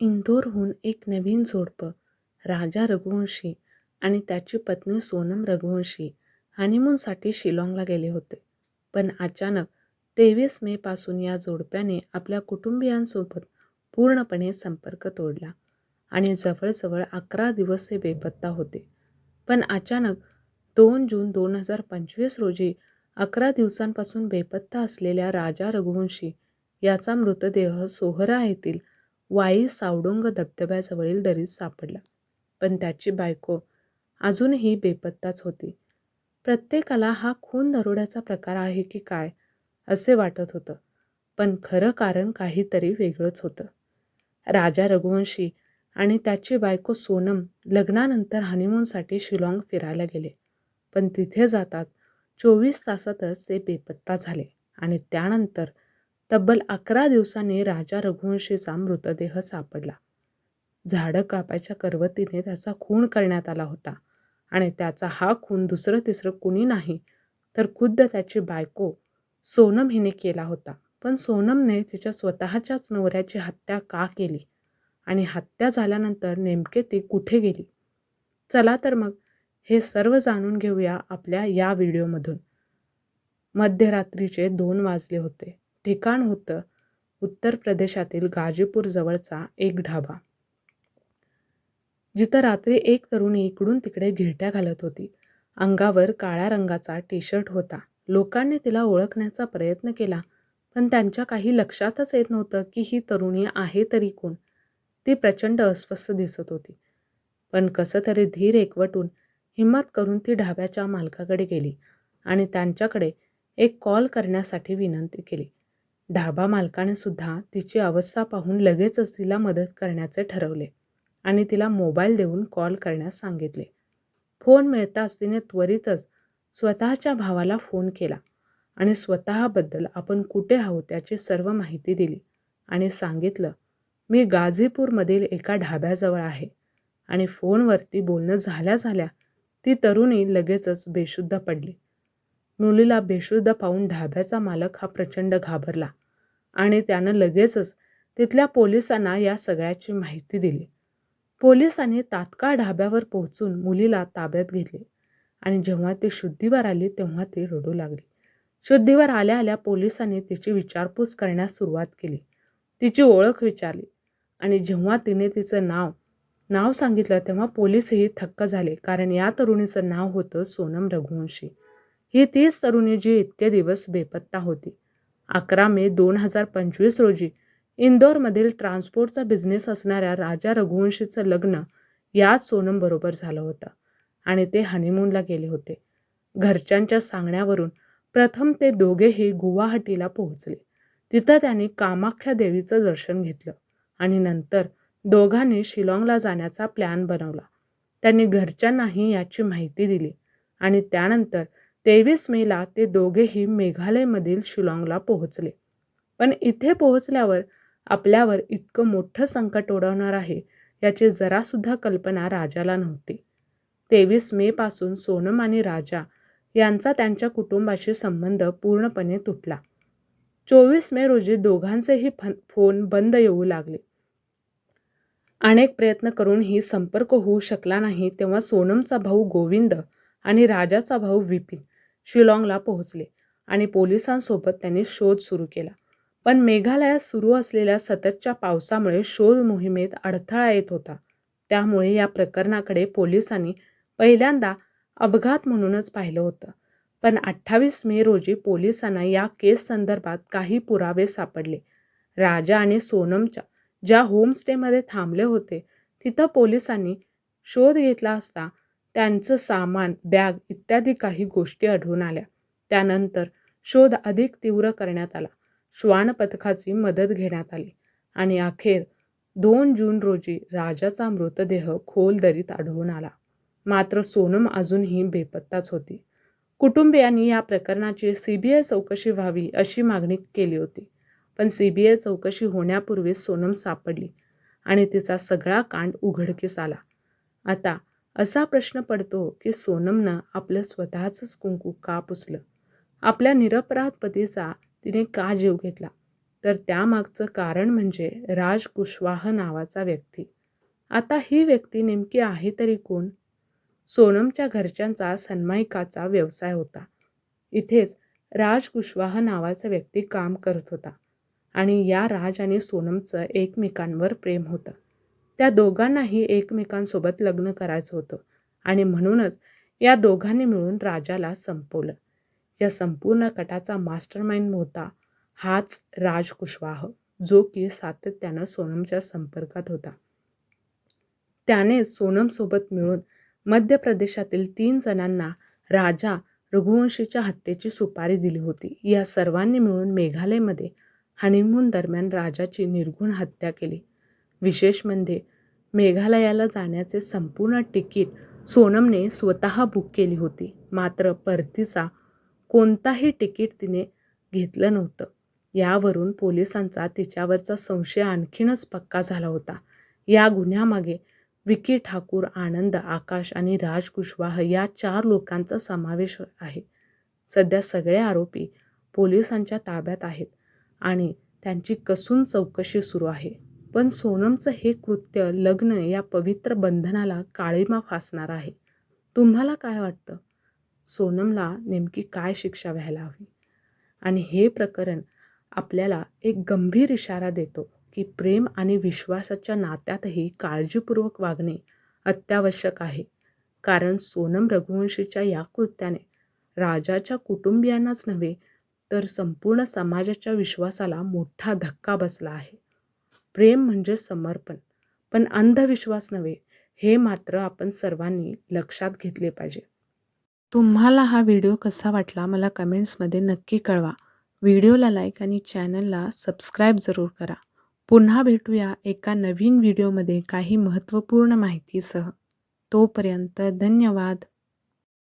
इंदोरहून एक नवीन जोडपं राजा रघुवंशी आणि त्याची पत्नी सोनम रघुवंशी हनीमूनसाठी शिलाँगला गेले होते. पण अचानक तेवीस मेपासून या जोडप्याने आपल्या कुटुंबीयांसोबत पूर्णपणे संपर्क तोडला आणि जवळजवळ अकरा दिवस हे बेपत्ता होते. पण अचानक दोन जून दोन हजार पंचवीस रोजी अकरा दिवसांपासून बेपत्ता असलेल्या राजा रघुवंशी याचा मृतदेह सोहरा येथील वाई सावडोंग धबधब्याजवळील दरीत सापडला. पण त्याची बायको अजूनही बेपत्ताच होती. प्रत्येकाला हा खून दरोड्याचा प्रकार आहे की काय असे वाटत होतं. पण खरं कारण काहीतरी वेगळंच होतं. राजा रघुवंशी आणि त्याची बायको सोनम लग्नानंतर हनीमूनसाठी शिलाँग फिरायला गेले. पण तिथे जातात चोवीस तासातच ते बेपत्ता झाले आणि त्यानंतर तब्बल अकरा दिवसांनी राजा रघुवंशीचा मृतदेह सापडला. झाडं कापायच्या करवतीने त्याचा खून करण्यात आला होता आणि त्याचा हा खून दुसरं तिसरं कुणी नाही तर खुद्द त्याची बायको सोनम हिने केला होता. पण सोनमने तिच्या स्वतःच्याच नवऱ्याची हत्या का केली आणि हत्या झाल्यानंतर नेमके ती कुठे गेली? चला तर मग हे सर्व जाणून घेऊया आपल्या या व्हिडिओमधून. मध्यरात्रीचे दोन वाजले होते. ठिकाण होतं उत्तर प्रदेशातील गाजीपूरजवळचा एक ढाबा. जिथं रात्री एक तरुणी इकडून तिकडे घिरट्या घालत होती. अंगावर काळ्या रंगाचा टी शर्ट होता. लोकांनी तिला ओळखण्याचा प्रयत्न केला पण त्यांच्या काही लक्षातच येत नव्हतं की ही तरुणी आहे तरी कोण? ती प्रचंड अस्वस्थ दिसत होती. पण कसं तरी धीर एकवटून हिंमत करून ती ढाब्याच्या मालकाकडे गेली आणि त्यांच्याकडे एक कॉल करण्यासाठी विनंती केली. ढाबा मालकाने सुद्धा तिची अवस्था पाहून लगेचच तिला मदत करण्याचे ठरवले आणि तिला मोबाईल देऊन कॉल करण्यास सांगितले. फोन मिळताच तिने त्वरितच स्वतःच्या भावाला फोन केला आणि स्वतःबद्दल आपण कुठे आहोत याची सर्व माहिती दिली आणि सांगितलं मी गाझीपूरमधील एका ढाब्याजवळ आहे आणि फोनवरती बोलणं झाल्या झाल्या ती तरुणी लगेचच बेशुद्ध पडली. मुलीला बेशुद्ध पाहून ढाब्याचा मालक हा प्रचंड घाबरला आणि त्यानं लगेचच तिथल्या पोलिसांना या सगळ्याची माहिती दिली. पोलिसांनी तात्काळ ढाब्यावर पोहोचून मुलीला ताब्यात घेतले आणि जेव्हा ती शुद्धीवर आली तेव्हा ती रडू लागली. शुद्धीवर आल्या आल्या पोलिसांनी तिची विचारपूस करण्यास सुरुवात केली. तिची ओळख विचारली आणि जेव्हा तिने तिचं नाव नाव सांगितलं तेव्हा पोलीसही थक्क झाले कारण या तरुणीचं नाव होतं सोनम रघुवंशी. ही तीच तरुणी जी इतके दिवस बेपत्ता होती. अकरा मे दोन हजार पंचवीस रोजी इंदोरमधील ट्रान्सपोर्टचा बिझनेस असणाऱ्या राजा रघुवंशीचं लग्न याच सोनमबरोबर झालं होतं आणि ते हनीमूनला गेले होते. घरच्यांच्या सांगण्यावरून प्रथम ते दोघेही गुवाहाटीला पोहोचले. तिथं त्यांनी कामाख्या देवीचं दर्शन घेतलं आणि नंतर दोघांनी शिलाँगला जाण्याचा प्लॅन बनवला. त्यांनी घरच्यांनाही याची माहिती दिली आणि त्यानंतर तेवीस मेला ते दोघेही मेघालयमधील शिलाँगला पोहोचले. पण इथे पोहोचल्यावर आपल्यावर इतकं मोठं संकट ओढवणार आहे याची जरासुद्धा कल्पना राजाला नव्हती. तेवीस मेपासून सोनम आणि राजा यांचा त्यांच्या कुटुंबाशी संबंध पूर्णपणे तुटला. चोवीस मे रोजी दोघांचेही फोन बंद येऊ लागले. अनेक प्रयत्न करूनही संपर्क होऊ शकला नाही तेव्हा सोनमचा भाऊ गोविंद आणि राजाचा भाऊ विपिन शिलाँगला पोहोचले आणि पोलिसांसोबत त्यांनी शोध सुरू केला. पण मेघालयात सुरू असलेल्या सततच्या पावसामुळे शोध मोहिमेत अडथळा येत होता. त्यामुळे या प्रकरणाकडे पोलिसांनी पहिल्यांदा अपघात म्हणूनच पाहिलं होतं. पण अठ्ठावीस मे रोजी पोलिसांना या केस संदर्भात काही पुरावे सापडले. राजा आणि सोनमच्या ज्या होमस्टेमध्ये थांबले होते तिथं पोलिसांनी शोध घेतला असता त्यांचं सामान, बॅग इत्यादी काही गोष्टी आढळून आल्या. त्यानंतर शोध अधिक तीव्र करण्यात आला. श्वान पथकाची मदत घेण्यात आली आणि अखेर दोन जून रोजी राजाचा मृतदेह खोल दरीत आढळून आला. मात्र सोनम अजूनही बेपत्ताच होती. कुटुंबियांनी या प्रकरणाची सी बी आय चौकशी व्हावी अशी मागणी केली होती. पण सी बी आय चौकशी होण्यापूर्वी सोनम सापडली आणि तिचा सगळा कांड उघडकीस आला. आता असा प्रश्न पडतो की सोनमनं आपलं स्वतःचंच कुंकू का पुसलं? आपल्या निरपराध पतीचा तिने का जीव घेतला? तर त्यामागचं कारण म्हणजे राज कुशवाह नावाचा व्यक्ती. आता ही व्यक्ती नेमकी आहे तरी कोण? सोनमच्या घरच्यांचा सन्मायिकाचा व्यवसाय होता. इथेच राज कुशवाह नावाचा व्यक्ती काम करत होता. आणि या राज आणि सोनमचं एकमेकांवर प्रेम होतं. त्या दोघांनाही एकमेकांसोबत लग्न करायचं होतं. आणि म्हणूनच या दोघांनी मिळून राजाला संपवलं. या संपूर्ण कटाचा मास्टर माइंड होता हाच राज कुशवाह जो की सातत्यानं सोनमच्या संपर्कात होता. त्याने सोनमसोबत मिळून मध्य प्रदेशातील तीन जणांना राजा रघुवंशीच्या हत्येची सुपारी दिली होती. या सर्वांनी मिळून मेघालयमध्ये हनीमून दरम्यान राजाची निर्घुण हत्या केली. विशेष म्हणजे मेघालयाला जाण्याचे संपूर्ण तिकीट सोनमने स्वतः बुक केली होती. मात्र परतीचा कोणताही तिकीट तिने घेतलं नव्हतं. यावरून पोलिसांचा तिच्यावरचा संशय आणखीनच पक्का झाला होता. या गुन्ह्यामागे विकी ठाकूर आनंद आकाश आणि राज कुशवाह या चार लोकांचा समावेश आहे. सध्या सगळे आरोपी पोलिसांच्या ताब्यात आहेत आणि त्यांची कसून चौकशी सुरू आहे. पण सोनमचं हे कृत्य लग्न या पवित्र बंधनाला काळीमा फासणार आहे. तुम्हाला काय वाटतं? सोनमला नेमकी काय शिक्षा व्हायला हवी? आणि हे प्रकरण आपल्याला एक गंभीर इशारा देतो की प्रेम आणि विश्वासाच्या नात्यातही काळजीपूर्वक वागणे अत्यावश्यक आहे. कारण सोनम रघुवंशीच्या या कृत्याने राजाच्या कुटुंबियांनाच नव्हे तर संपूर्ण समाजाच्या विश्वासाला मोठा धक्का बसला आहे. प्रेम म्हणजे समर्पण. पण अंधविश्वास नव्हे हे मात्र आपण सर्वांनी लक्षात घेतले पाहिजे. तुम्हाला हा व्हिडिओ कसा वाटला मला कमेंट्समध्ये नक्की कळवा. व्हिडिओला लाईक आणि चॅनलला सबस्क्राईब जरूर करा. पुन्हा भेटूया एका नवीन व्हिडिओमध्ये काही महत्त्वपूर्ण माहितीसह. तोपर्यंत धन्यवाद.